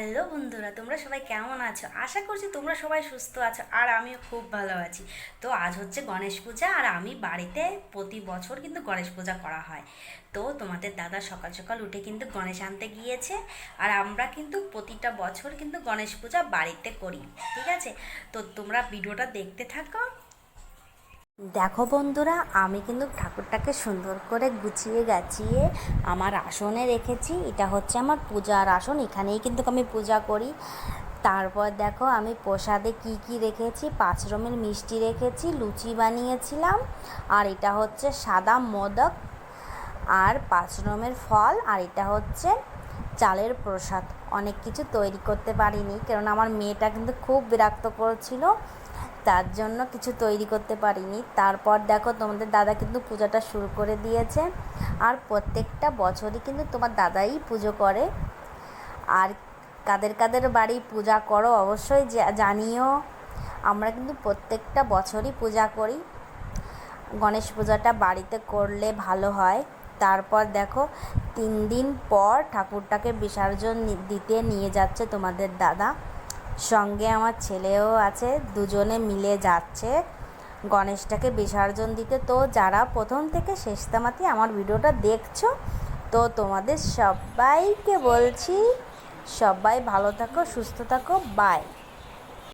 Hello বন্ধুরা, তোমরা সবাই কেমন আছো? আশা করছি তোমরা সবাই সুস্থ আছো আর আমিও খুব ভালো আছি। তো আজ হচ্ছে গণেশ পূজা আর আমি বাড়িতে প্রতি বছর কিন্তু গণেশ পূজা করা হয়। তো তোমাদের দাদা সকাল সকাল উঠে কিন্তু গণেশ আনতে গিয়েছে আর আমরা কিন্তু প্রতিটা বছর কিন্তু গণেশ পূজা বাড়িতে করি, ঠিক আছে? তো তোমরা ভিডিওটা দেখতে থাকো। দেখো বন্ধুরা, আমি কিন্তু ঠাকুরটাকে সুন্দর করে গুছিয়ে গাছিয়ে আমার আসনে রেখেছি। এটা হচ্ছে আমার পূজার আসন, এখানেই কিন্তু আমি পূজা করি। তারপর দেখো, আমি প্রসাদে কি কি রেখেছি? পাঁচ রকমের মিষ্টি রেখেছি, লুচি বানিয়েছিলাম, আর এটা হচ্ছে সাদা মোদক, আর পাঁচ রকমের ফল, আর এটা হচ্ছে চালের প্রসাদ। অনেক কিছু তৈরি করতে পারিনি, কেননা আমার মেয়েটা কিন্তু খুব বিরক্ত করেছিল। তার জন্য কিছু তৈরি করতে পারিনি। তারপর দেখো তোমাদের দাদা কিন্তু পূজাটা শুরু করে দিয়েছে। আর প্রত্যেকটা বছরই কিন্তু তোমার দাদাই পুজো করে। আর কাদের কাদের বাড়ি পূজা করো অবশ্যই জানিও। আমরা কিন্তু প্রত্যেকটা বছরই পূজা করি। গণেশ পূজাটা বাড়িতে করলে ভালো হয়। তারপর দেখো তিন দিন পর ঠাকুরটাকে বিসর্জন দিতে নিয়ে যাচ্ছে তোমাদের দাদা। সঙ্গে আমার ছেলেও আছে, দুজনে মিলে যাচ্ছে। গণেশটাকে বিসর্জন দিতে। তো যারা প্রথম থেকে শেষ তামাতি আমার ভিডিওটা দেখছ, তো তোমাদের সবাইকে বলছি, সবাই ভালো থাকো, সুস্থ থাকো বাই